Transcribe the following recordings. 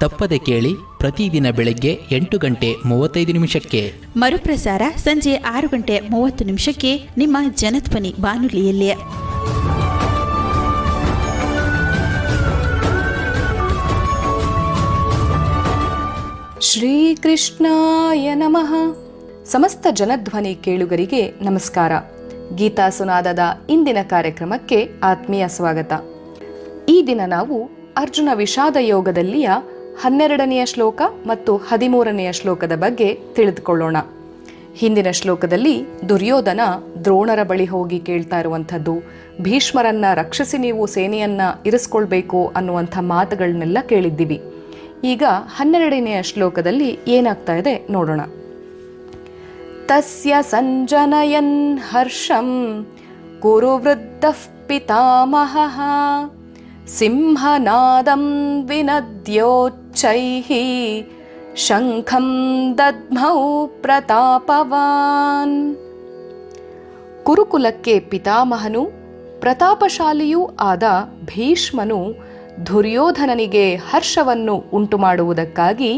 ತಪ್ಪದೆ ಕೇಳಿ ಪ್ರತಿದಿನ ಬೆಳಗ್ಗೆ ಎಂಟು ಗಂಟೆ ಮೂವತ್ತೈದು ನಿಮಿಷಕ್ಕೆ. ಮರುಪ್ರಸಾರ ಸಂಜೆ ಆರು ಗಂಟೆ ಮೂವತ್ತು ನಿಮಿಷಕ್ಕೆ ನಿಮ್ಮ ಜನಧ್ವನಿ ಬಾನುಲಿಯಲ್ಲಿ. ಶ್ರೀಕೃಷ್ಣಾಯ ನಮಃ. ಸಮಸ್ತ ಜನಧ್ವನಿ ಕೇಳುಗರಿಗೆ ನಮಸ್ಕಾರ. ಗೀತಾ ಸುನಾದದ ಇಂದಿನ ಕಾರ್ಯಕ್ರಮಕ್ಕೆ ಆತ್ಮೀಯ ಸ್ವಾಗತ. ಈ ದಿನ ನಾವು ಅರ್ಜುನ ವಿಷಾದ ಯೋಗದಲ್ಲಿಯ ಹನ್ನೆರಡನೆಯ ಶ್ಲೋಕ ಮತ್ತು ಹದಿಮೂರನೆಯ ಶ್ಲೋಕದ ಬಗ್ಗೆ ತಿಳಿದುಕೊಳ್ಳೋಣ. ಹಿಂದಿನ ಶ್ಲೋಕದಲ್ಲಿ ದುರ್ಯೋಧನ ದ್ರೋಣರ ಬಳಿ ಹೋಗಿ ಕೇಳ್ತಾ ಇರುವಂಥದ್ದು, ಭೀಷ್ಮರನ್ನ ರಕ್ಷಿಸಿ ನೀವು ಸೇನೆಯನ್ನ ಇರಿಸ್ಕೊಳ್ಬೇಕು ಅನ್ನುವಂಥ ಮಾತುಗಳನ್ನೆಲ್ಲ ಕೇಳಿದ್ದೀವಿ. ಈಗ ಹನ್ನೆರಡನೆಯ ಶ್ಲೋಕದಲ್ಲಿ ಏನಾಗ್ತಾ ಇದೆ ನೋಡೋಣ. ತಸ್ಯ ಸಂಜನಯನ್ ಹರ್ಷಂ ಕುರು ವೃದ್ಧ ಪಿತಾಮಹ ಸಿಂಹನಾದಂ ವಿನದ್ಯೋಚ್ಚೈಃ ಶಂಖಂ ದದ್ಮೌ ಪ್ರತಾಪವಾನ್ ಕುರುಕುಲಕ್ಕೆ ಪಿತಾಮಹನು ಪ್ರತಾಪಶಾಲಿಯೂ ಆದ ಭೀಷ್ಮನು ದುರ್ಯೋಧನನಿಗೆ ಹರ್ಷವನ್ನು ಉಂಟುಮಾಡುವುದಕ್ಕಾಗಿ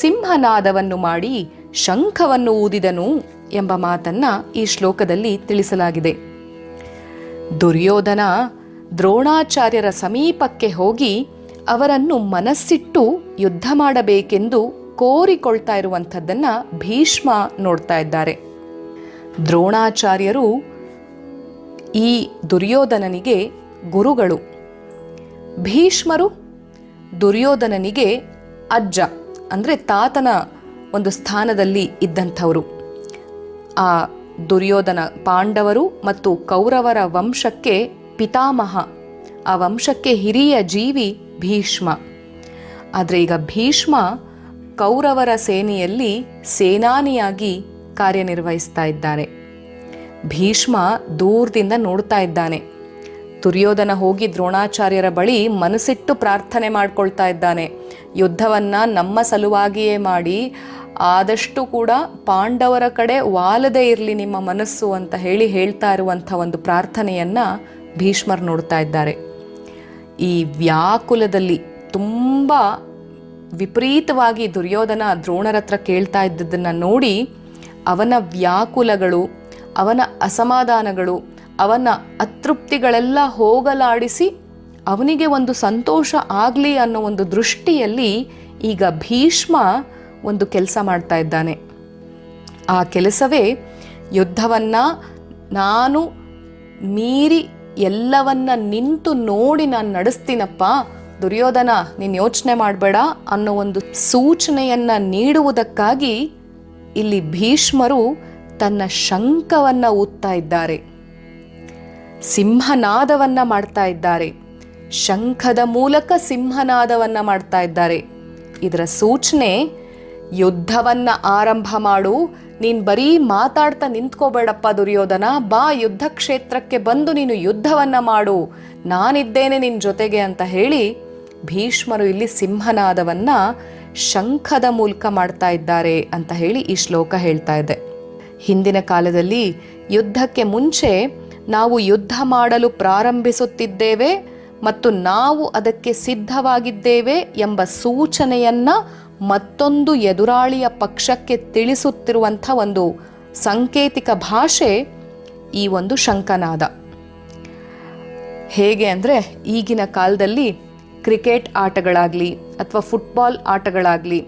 ಸಿಂಹನಾದವನ್ನು ಮಾಡಿ ಶಂಖವನ್ನು ಊದಿದನು ಎಂಬ ಮಾತನ್ನ ಈ ಶ್ಲೋಕದಲ್ಲಿ ತಿಳಿಸಲಾಗಿದೆ. ದುರ್ಯೋಧನ ದ್ರೋಣಾಚಾರ್ಯರ ಸಮೀಪಕ್ಕೆ ಹೋಗಿ ಅವರನ್ನು ಮನಸ್ಸಿಟ್ಟು ಯುದ್ಧ ಮಾಡಬೇಕೆಂದು ಕೋರಿಕೊಳ್ತಾ ಇರುವಂಥದ್ದನ್ನ ಭೀಷ್ಮ ನೋಡ್ತಾ ಇದ್ದಾರೆ. ದ್ರೋಣಾಚಾರ್ಯರು ಈ ದುರ್ಯೋಧನನಿಗೆ ಗುರುಗಳು. ಭೀಷ್ಮರು ದುರ್ಯೋಧನನಿಗೆ ಅಜ್ಜ, ಅಂದರೆ ತಾತನ ಒಂದು ಸ್ಥಾನದಲ್ಲಿ ಇದ್ದಂಥವರು. ಆ ದುರ್ಯೋಧನ ಪಾಂಡವರು ಮತ್ತು ಕೌರವರ ವಂಶಕ್ಕೆ ಪಿತಾಮಹ, ಆ ವಂಶಕ್ಕೆ ಹಿರಿಯ ಜೀವಿ ಭೀಷ್ಮ. ಆದರೆ ಈಗ ಭೀಷ್ಮ ಕೌರವರ ಸೇನೆಯಲ್ಲಿ ಸೇನಾನಿಯಾಗಿ ಕಾರ್ಯನಿರ್ವಹಿಸ್ತಾ ಇದ್ದಾರೆ. ಭೀಷ್ಮ ದೂರದಿಂದ ನೋಡ್ತಾ ಇದ್ದಾನೆ. ದುರ್ಯೋಧನ ಹೋಗಿ ದ್ರೋಣಾಚಾರ್ಯರ ಬಳಿ ಮನಸ್ಸಿಟ್ಟು ಪ್ರಾರ್ಥನೆ ಮಾಡ್ಕೊಳ್ತಾ ಇದ್ದಾನೆ. ಯುದ್ಧವನ್ನ ನಮ್ಮ ಸಲುವಾಗಿಯೇ ಮಾಡಿ, ಆದಷ್ಟು ಕೂಡ ಪಾಂಡವರ ಕಡೆ ವಾಲದೇ ಇರಲಿ ನಿಮ್ಮ ಮನಸ್ಸು ಅಂತ ಹೇಳಿ ಹೇಳ್ತಾ ಇರುವಂಥ ಒಂದು ಪ್ರಾರ್ಥನೆಯನ್ನು ಭೀಷ್ಮರ್ ನೋಡ್ತಾ ಇದ್ದಾರೆ. ಈ ವ್ಯಾಕುಲದಲ್ಲಿ ತುಂಬ ವಿಪರೀತವಾಗಿ ದುರ್ಯೋಧನ ದ್ರೋಣರ ಹತ್ರ ಕೇಳ್ತಾ ಇದ್ದದನ್ನು ನೋಡಿ ಅವನ ವ್ಯಾಕುಲಗಳು, ಅವನ ಅಸಮಾಧಾನಗಳು, ಅವನ ಅತೃಪ್ತಿಗಳೆಲ್ಲ ಹೋಗಲಾಡಿಸಿ ಅವನಿಗೆ ಒಂದು ಸಂತೋಷ ಆಗಲಿ ಅನ್ನೋ ಒಂದು ದೃಷ್ಟಿಯಲ್ಲಿ ಈಗ ಭೀಷ್ಮ ಒಂದು ಕೆಲಸ ಮಾಡ್ತಾ ಇದ್ದಾನೆ. ಆ ಕೆಲಸವೇ ಯುದ್ಧವನ್ನು ನಾನು ಮೀರಿ ಎಲ್ಲವನ್ನ ನಿಂತು ನೋಡಿ ನಾನು ನಡೆಸ್ತೀನಪ್ಪ. ದುರ್ಯೋಧನ, ನೀನು ಯೋಚನೆ ಮಾಡಬೇಡ ಅನ್ನೋ ಒಂದು ಸೂಚನೆಯನ್ನ ನೀಡುವುದಕ್ಕಾಗಿ ಇಲ್ಲಿ ಭೀಷ್ಮರು ತನ್ನ ಶಂಕವನ್ನ ಊದ್ತಾ ಇದ್ದಾರೆ. ಸಿಂಹನಾದವನ್ನ ಮಾಡ್ತಾ ಇದ್ದಾರೆ. ಶಂಖದ ಮೂಲಕ ಸಿಂಹನಾದವನ್ನ ಮಾಡ್ತಾ ಇದ್ದಾರೆ. ಇದರ ಸೂಚನೆ ಯುದ್ಧವನ್ನ ಆರಂಭ ಮಾಡು. ನೀನ್ ಬರೀ ಮಾತಾಡ್ತಾ ನಿಂತ್ಕೋಬೇಡಪ್ಪ ದುರ್ಯೋಧನ. ಬಾ ಯುದ್ಧ ಕ್ಷೇತ್ರಕ್ಕೆ ಬಂದು ನೀನು ಯುದ್ಧವನ್ನ ಮಾಡು. ನಾನಿದ್ದೇನೆ ನಿನ್ ಜೊತೆಗೆ ಅಂತ ಹೇಳಿ ಭೀಷ್ಮರು ಇಲ್ಲಿ ಸಿಂಹನಾದವನ್ನ ಶಂಖದ ಮೂಲಕ ಮಾಡ್ತಾ ಇದ್ದಾರೆ ಅಂತ ಹೇಳಿ ಈ ಶ್ಲೋಕ ಹೇಳ್ತಾ ಇದೆ. ಹಿಂದಿನ ಕಾಲದಲ್ಲಿ ಯುದ್ಧಕ್ಕೆ ಮುಂಚೆ ನಾವು ಯುದ್ಧ ಮಾಡಲು ಪ್ರಾರಂಭಿಸುತ್ತಿದ್ದೇವೆ ಮತ್ತು ನಾವು ಅದಕ್ಕೆ ಸಿದ್ಧವಾಗಿದ್ದೇವೆ ಎಂಬ ಸೂಚನೆಯನ್ನ ಮತ್ತೊಂದು ಎದುರಾಳಿಯ ಪಕ್ಷಕ್ಕೆ ತಿಳಿಸುತ್ತಿರುವಂಥ ಒಂದು ಸಾಂಕೇತಿಕ ಭಾಷೆ ಈ ಒಂದು ಶಂಕನಾದ. ಹೇಗೆ ಅಂದರೆ ಈಗಿನ ಕಾಲದಲ್ಲಿ ಕ್ರಿಕೆಟ್ ಆಟಗಳಾಗಲಿ ಅಥವಾ ಫುಟ್ಬಾಲ್ ಆಟಗಳಾಗಲಿ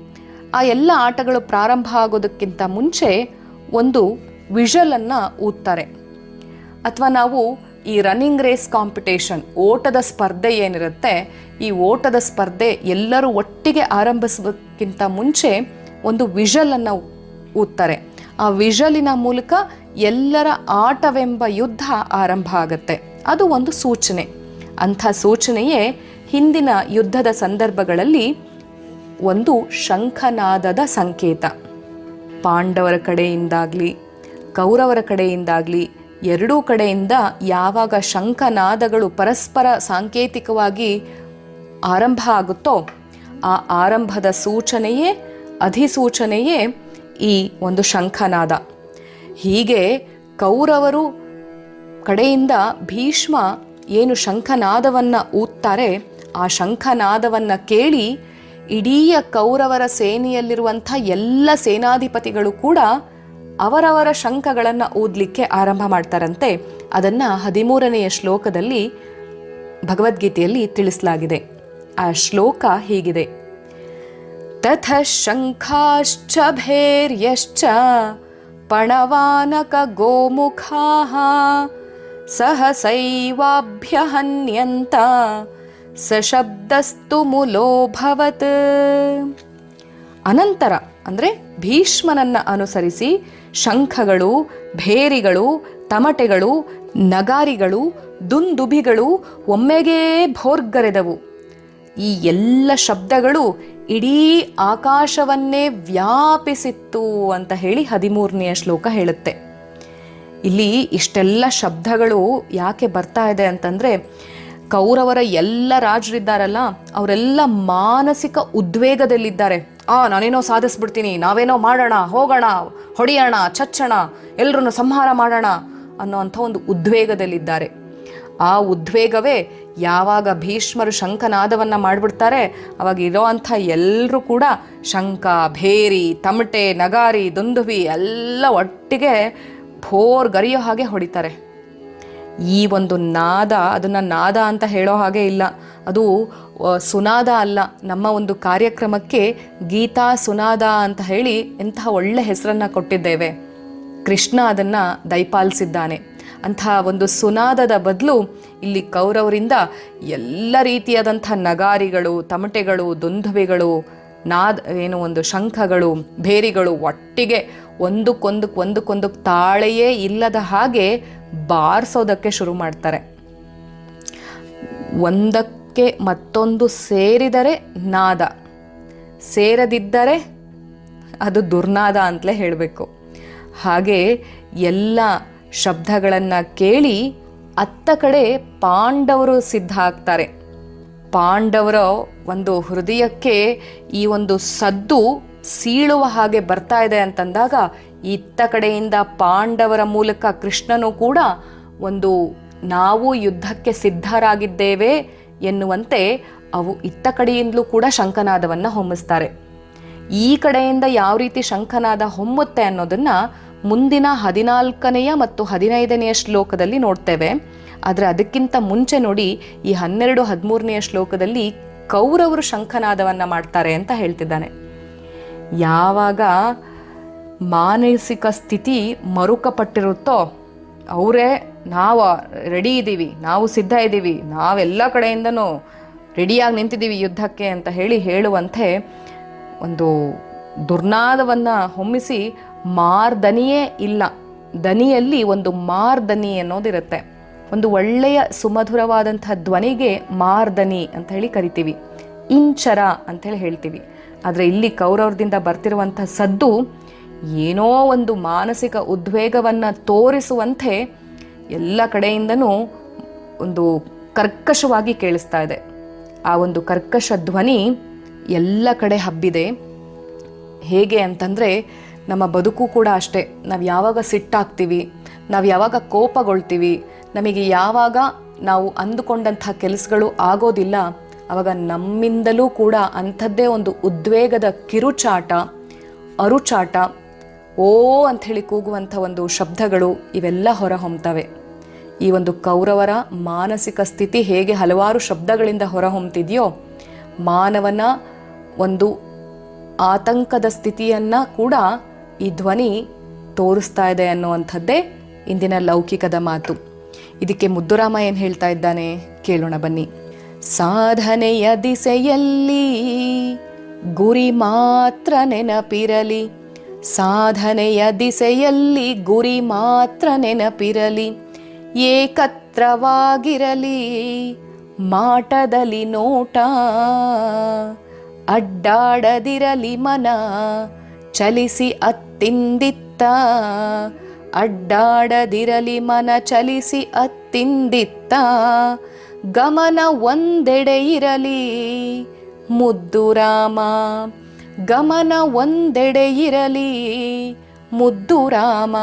ಆ ಎಲ್ಲ ಆಟಗಳು ಪ್ರಾರಂಭ ಆಗೋದಕ್ಕಿಂತ ಮುಂಚೆ ಒಂದು ವಿಷಲನ್ನು ಊದ್ತಾರೆ. ಅಥವಾ ನಾವು ಈ ರನ್ನಿಂಗ್ ರೇಸ್ ಕಾಂಪಿಟೇಷನ್ ಓಟದ ಸ್ಪರ್ಧೆ ಏನಿರುತ್ತೆ, ಈ ಓಟದ ಸ್ಪರ್ಧೆ ಎಲ್ಲರೂ ಒಟ್ಟಿಗೆ ಆರಂಭಿಸೋದಕ್ಕಿಂತ ಮುಂಚೆ ಒಂದು ವಿಷಲನ್ನು ಊದ್ತಾರೆ. ಆ ವಿಷಲಿನ ಮೂಲಕ ಎಲ್ಲರ ಆಟವೆಂಬ ಯುದ್ಧ ಆರಂಭ ಆಗುತ್ತೆ. ಅದು ಒಂದು ಸೂಚನೆ. ಅಂಥ ಸೂಚನೆಯೇ ಹಿಂದಿನ ಯುದ್ಧದ ಸಂದರ್ಭಗಳಲ್ಲಿ ಒಂದು ಶಂಖನಾದದ ಸಂಕೇತ. ಪಾಂಡವರ ಕಡೆಯಿಂದಾಗಲಿ, ಕೌರವರ ಕಡೆಯಿಂದಾಗಲಿ ಎರಡೂ ಕಡೆಯಿಂದ ಯಾವಾಗ ಶಂಖನಾದಗಳು ಪರಸ್ಪರ ಸಾಂಕೇತಿಕವಾಗಿ ಆರಂಭ ಆಗುತ್ತೋ ಆ ಆರಂಭದ ಸೂಚನೆಯೇ, ಅಧಿಸೂಚನೆಯೇ ಈ ಒಂದು ಶಂಖನಾದ. ಹೀಗೆ ಕೌರವರು ಕಡೆಯಿಂದ ಭೀಷ್ಮ ಏನು ಶಂಖನಾದವನ್ನು ಊದ್ತಾರೆ, ಆ ಶಂಖನಾದವನ್ನು ಕೇಳಿ ಇಡೀ ಕೌರವರ ಸೇನೆಯಲ್ಲಿರುವಂಥ ಎಲ್ಲ ಸೇನಾಧಿಪತಿಗಳು ಕೂಡ ಅವರವರ ಶಂಖಗಳನ್ನು ಊದಲಿಕ್ಕೆ ಆರಂಭ ಮಾಡ್ತಾರಂತೆ. ಅದನ್ನು ಹದಿಮೂರನೆಯ ಶ್ಲೋಕದಲ್ಲಿ ಭಗವದ್ಗೀತೆಯಲ್ಲಿ ತಿಳಿಸಲಾಗಿದೆ. ಆ ಶ್ಲೋಕ ಹೀಗಿದೆ. ತಥ ಶಂಖಾಶ್ಚ ಭೇರ್ಯಶ್ಚ ಪಣವಾನಕ ಗೋಮುಖಾ ಸಹಸೈವಾಭ್ಯಹನ್ಯಂತ ಸಶಬ್ದಸ್ತು ಮುಲೋಭವತ್. ಅನಂತರ ಅಂದರೆ ಭೀಷ್ಮನನ್ನ ಅನುಸರಿಸಿ ಶಂಖಗಳು, ಭೇರಿಗಳು, ತಮಟೆಗಳು, ನಗಾರಿಗಳು ದುಂದುಭಿಗಳು ಒಮ್ಮೆಗೇ ಭೋರ್ಗರೆದವು. ಈ ಎಲ್ಲ ಶಬ್ದಗಳು ಇಡೀ ಆಕಾಶವನ್ನೇ ವ್ಯಾಪಿಸಿತ್ತು ಅಂತ ಹೇಳಿ ಹದಿಮೂರನೆಯ ಶ್ಲೋಕ ಹೇಳುತ್ತೆ. ಇಲ್ಲಿ ಇಷ್ಟೆಲ್ಲ ಶಬ್ದಗಳು ಯಾಕೆ ಬರ್ತಾ ಇದೆ ಅಂತಂದರೆ ಕೌರವರ ಎಲ್ಲ ರಾಜರಿದ್ದಾರಲ್ಲ, ಅವರೆಲ್ಲ ಮಾನಸಿಕ ಉದ್ವೇಗದಲ್ಲಿದ್ದಾರೆ. ಆ, ನಾನೇನೋ ಸಾಧಿಸ್ಬಿಡ್ತೀನಿ, ನಾವೇನೋ ಮಾಡೋಣ, ಹೋಗೋಣ, ಹೊಡೆಯೋಣ, ಚಚ್ಚಣ ಎಲ್ಲರನ್ನು ಸಂಹಾರ ಮಾಡೋಣ ಅನ್ನೋ ಅಂಥ ಒಂದು ಉದ್ವೇಗದಲ್ಲಿದ್ದಾರೆ. ಆ ಉದ್ವೇಗವೇ ಯಾವಾಗ ಭೀಷ್ಮರು ಶಂಖನಾದವನ್ನು ಮಾಡಿಬಿಡ್ತಾರೆ, ಅವಾಗ ಇರೋವಂಥ ಎಲ್ಲರೂ ಕೂಡ ಶಂಖ, ಭೇರಿ, ತಮಟೆ, ನಗಾರಿ ದುಂದುಬಿ ಎಲ್ಲ ಒಟ್ಟಿಗೆ ಭೋರ್ ಗರಿಯೋ ಹಾಗೆ ಹೊಡಿತಾರೆ. ಈ ಒಂದು ನಾದ, ಅದನ್ನು ನಾದ ಅಂತ ಹೇಳೋ ಹಾಗೆ ಇಲ್ಲ. ಅದು ಸುನಾದ ಅಲ್ಲ. ನಮ್ಮ ಒಂದು ಕಾರ್ಯಕ್ರಮಕ್ಕೆ ಗೀತಾ ಸುನಾದ ಅಂತ ಹೇಳಿ ಎಂತಹ ಒಳ್ಳೆ ಹೆಸರನ್ನು ಕೊಟ್ಟಿದ್ದೇವೆ. ಕೃಷ್ಣ ಅದನ್ನು ದಯಪಾಲಿಸಿದ್ದಾನೆ ಅಂತಹ ಒಂದು ಸುನಾದದ ಬದಲು ಇಲ್ಲಿ ಕೌರವರಿಂದ ಎಲ್ಲ ರೀತಿಯಾದಂಥ ನಗಾರಿಗಳು, ತಮಟೆಗಳು ದುಂದುವೆಗಳು ನಾದ, ಏನು ಒಂದು ಶಂಖಗಳು, ಭೇರಿಗಳು ಒಟ್ಟಿಗೆ ಒಂದಕ್ಕೊಂದಕ್ಕೆ ಒಂದಕ್ಕೊಂದಕ್ಕೆ ತಾಳೆಯೇ ಇಲ್ಲದ ಹಾಗೆ ಬಾರಿಸೋದಕ್ಕೆ ಶುರು ಮಾಡ್ತಾರೆ. ಒಂದಕ್ಕೆ ಮತ್ತೊಂದು ಸೇರಿದರೆ ನಾದ. ಸೇರದಿದ್ದರೆ ಅದು ದುರ್ನಾದ ಅಂತಲೇ ಹೇಳಬೇಕು. ಹಾಗೆ ಎಲ್ಲ ಶಬ್ದಗಳನ್ನು ಕೇಳಿ ಅತ್ತ ಕಡೆ ಪಾಂಡವರು ಸಿದ್ಧ ಆಗ್ತಾರೆ. ಪಾಂಡವರ ಒಂದು ಹೃದಯಕ್ಕೆ ಈ ಒಂದು ಸದ್ದು ಸೀಳುವ ಹಾಗೆ ಬರ್ತಾ ಇದೆ ಅಂತಂದಾಗ ಇತ್ತ ಕಡೆಯಿಂದ ಪಾಂಡವರ ಮೂಲಕ ಕೃಷ್ಣನು ಕೂಡ ಒಂದು ನಾವು ಯುದ್ಧಕ್ಕೆ ಸಿದ್ಧರಾಗಿದ್ದೇವೆ ಎನ್ನುವಂತೆ ಅವು ಇತ್ತ ಕಡೆಯಿಂದಲೂ ಕೂಡ ಶಂಖನಾದವನ್ನು ಹೊಮ್ಮಿಸ್ತಾರೆ. ಈ ಕಡೆಯಿಂದ ಯಾವ ರೀತಿ ಶಂಖನಾದ ಹೊಮ್ಮುತ್ತೆ ಅನ್ನೋದನ್ನ ಮುಂದಿನ ಹದಿನಾಲ್ಕನೆಯ ಮತ್ತು ಹದಿನೈದನೆಯ ಶ್ಲೋಕದಲ್ಲಿ ನೋಡ್ತೇವೆ. ಆದರೆ ಅದಕ್ಕಿಂತ ಮುಂಚೆ ನೋಡಿ ಈ ಹನ್ನೆರಡು ಹದಿಮೂರನೆಯ ಶ್ಲೋಕದಲ್ಲಿ ಕೌರವರು ಶಂಖನಾದವನ್ನ ಮಾಡ್ತಾರೆ ಅಂತ ಹೇಳ್ತಿದ್ದಾನೆ. ಯಾವಾಗ ಮಾನಸಿಕ ಸ್ಥಿತಿ ಮರುಕಪಟ್ಟಿರುತ್ತೋ ಅವರೇ, ನಾವು ರೆಡಿ ಇದ್ದೀವಿ, ನಾವು ಸಿದ್ಧ ಇದ್ದೀವಿ, ನಾವೆಲ್ಲ ಕಡೆಯಿಂದನೂ ರೆಡಿಯಾಗಿ ನಿಂತಿದ್ದೀವಿ ಯುದ್ಧಕ್ಕೆ ಅಂತ ಹೇಳಿ ಹೇಳುವಂತೆ ಒಂದು ದುರ್ನಾದವನ್ನು ಹೊಮ್ಮಿಸಿ ಮಾರ್ದನಿಯೇ ಇಲ್ಲ. ದನಿಯಲ್ಲಿ ಒಂದು ಮಾರ್ದನಿ ಅನ್ನೋದಿರುತ್ತೆ. ಒಂದು ಒಳ್ಳೆಯ ಸುಮಧುರವಾದಂಥ ಧ್ವನಿಗೆ ಮಾರ್ದನಿ ಅಂತ ಹೇಳಿ ಕರಿತೀವಿ. ಇಂಚರ ಅಂತ ಹೇಳಿ ಹೇಳ್ತೀವಿ. ಆದರೆ ಇಲ್ಲಿ ಕೌರವ್ರದಿಂದ ಬರ್ತಿರುವಂಥ ಸದ್ದು ಏನೋ ಒಂದು ಮಾನಸಿಕ ಉದ್ವೇಗವನ್ನು ತೋರಿಸುವಂತೆ ಎಲ್ಲ ಕಡೆಯಿಂದನೂ ಒಂದು ಕರ್ಕಶವಾಗಿ ಕೇಳಿಸ್ತಾ ಇದೆ. ಆ ಒಂದು ಕರ್ಕಶ ಧ್ವನಿ ಎಲ್ಲ ಕಡೆ ಹಬ್ಬಿದೆ. ಹೇಗೆ ಅಂತಂದರೆ ನಮ್ಮ ಬದುಕು ಕೂಡ ಅಷ್ಟೇ. ನಾವು ಯಾವಾಗ ಸಿಟ್ಟಾಗ್ತೀವಿ, ನಾವು ಯಾವಾಗ ಕೋಪಗೊಳ್ತೀವಿ, ನಮಗೆ ಯಾವಾಗ ನಾವು ಅಂದುಕೊಂಡಂಥ ಕೆಲಸಗಳು ಆಗೋದಿಲ್ಲ ಆವಾಗ ನಮ್ಮಿಂದಲೂ ಕೂಡ ಅಂಥದ್ದೇ ಒಂದು ಉದ್ವೇಗದ ಕಿರುಚಾಟ, ಅರುಚಾಟ ಓ ಅಂಥೇಳಿ ಕೂಗುವಂಥ ಒಂದು ಶಬ್ದಗಳು ಇವೆಲ್ಲ ಹೊರಹೊಮ್ತವೆ. ಈ ಒಂದು ಕೌರವರ ಮಾನಸಿಕ ಸ್ಥಿತಿ ಹೇಗೆ ಹಲವಾರು ಶಬ್ದಗಳಿಂದ ಹೊರಹೊಮ್ತಿದೆಯೋ, ಮಾನವನ ಒಂದು ಆತಂಕದ ಸ್ಥಿತಿಯನ್ನ ಕೂಡ ಈ ಧ್ವನಿ ತೋರಿಸ್ತಾ ಇದೆ ಅನ್ನುವಂಥದ್ದೇ ಇಂದಿನ ಲೌಕಿಕದ ಮಾತು. ಇದಕ್ಕೆ ಮುದ್ದುರಾಮ ಏನು ಹೇಳ್ತಾ ಇದ್ದಾನೆ ಕೇಳೋಣ ಬನ್ನಿ. ಸಾಧನೆಯ ದಿಸೆಯಲ್ಲಿ ಗುರಿ ಮಾತ್ರ ನೆನಪಿರಲಿ ಸಾಧನೆಯ ದಿಸೆಯಲ್ಲಿ ಗುರಿ ಮಾತ್ರ ನೆನಪಿರಲಿ, ಏಕತ್ರವಾಗಿರಲಿ, ಮಾಟದಲ್ಲಿ ನೋಟ, ಅಡ್ಡಾಡದಿರಲಿ ಮನ, ಚಲಿಸಿ ಅತ್ತಿಂದಿತ್ತ, ಅಡ್ಡಾಡದಿರಲಿ ಮನ, ಚಲಿಸಿ ಅತ್ತಿಂದಿತ್ತ, ಗಮನ ಒಂದೆಡೆ ಇರಲಿ, ಮುದ್ದು ರಾಮ ಗಮನ ಒಂದೆಡೆ ಇರಲಿ. ಮುದ್ದು ರಾಮ.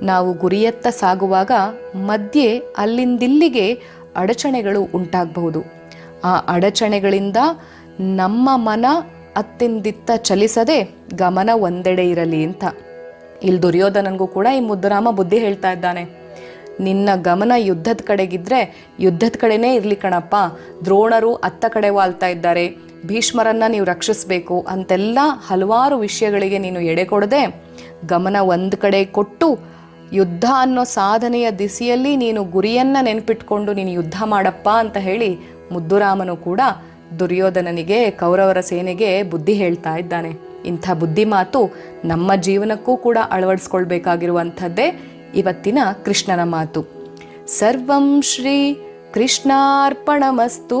ನಾವು ಗುರಿಯತ್ತ ಸಾಗುವಾಗ ಮಧ್ಯೆ ಅಲ್ಲಿಂದಿಲ್ಲಿಗೆ ಅಡಚಣೆಗಳು ಉಂಟಾಗಬಹುದು. ಆ ಅಡಚಣೆಗಳಿಂದ ನಮ್ಮ ಮನ ಅತ್ತಿಂದಿತ್ತ ಚಲಿಸದೆ ಗಮನ ಒಂದೆಡೆ ಇರಲಿ ಅಂತ. ಇಲ್ಲಿ ದುರ್ಯೋಧನನಿಗೂ ಕೂಡ ಈ ಮುದ್ದುರಾಮ ಬುದ್ಧಿ ಹೇಳ್ತಾ ಇದ್ದಾನೆ. ನಿನ್ನ ಗಮನ ಯುದ್ಧದ ಕಡೆಗಿದ್ರೆ ಯುದ್ಧದ ಕಡೆನೇ ಇರಲಿ ಕಣಪ್ಪ. ದ್ರೋಣರು ಅತ್ತ ಕಡೆ ವಾಲ್ತಾ ಇದ್ದಾರೆ. ಭೀಷ್ಮರನ್ನ ನೀವು ರಕ್ಷಿಸಬೇಕು ಅಂತೆಲ್ಲ ಹಲವಾರು ವಿಷಯಗಳಿಗೆ ನೀನು ಎಡೆ ಕೊಡದೆ ಗಮನ ಒಂದು ಕಡೆ ಕೊಟ್ಟು ಯುದ್ಧ ಅನ್ನೋ ಸಾಧನೆಯ ದಿಸೆಯಲ್ಲಿ ನೀನು ಗುರಿಯನ್ನು ನೆನಪಿಟ್ಕೊಂಡು ನೀನು ಯುದ್ಧ ಮಾಡಪ್ಪ ಅಂತ ಹೇಳಿ ಮುದ್ದುರಾಮನು ಕೂಡ ದುರ್ಯೋಧನನಿಗೆ, ಕೌರವರ ಸೇನೆಗೆ ಬುದ್ಧಿ ಹೇಳ್ತಾ ಇದ್ದಾನೆ. ಇಂಥ ಬುದ್ಧಿ ಮಾತು ನಮ್ಮ ಜೀವನಕ್ಕೂ ಕೂಡ ಅಳವಡಿಸ್ಕೊಳ್ಬೇಕಾಗಿರುವಂಥದ್ದೇ ಇವತ್ತಿನ ಕೃಷ್ಣನ ಮಾತು. ಸರ್ವಂ ಶ್ರೀ ಕೃಷ್ಣಾರ್ಪಣಮಸ್ತು.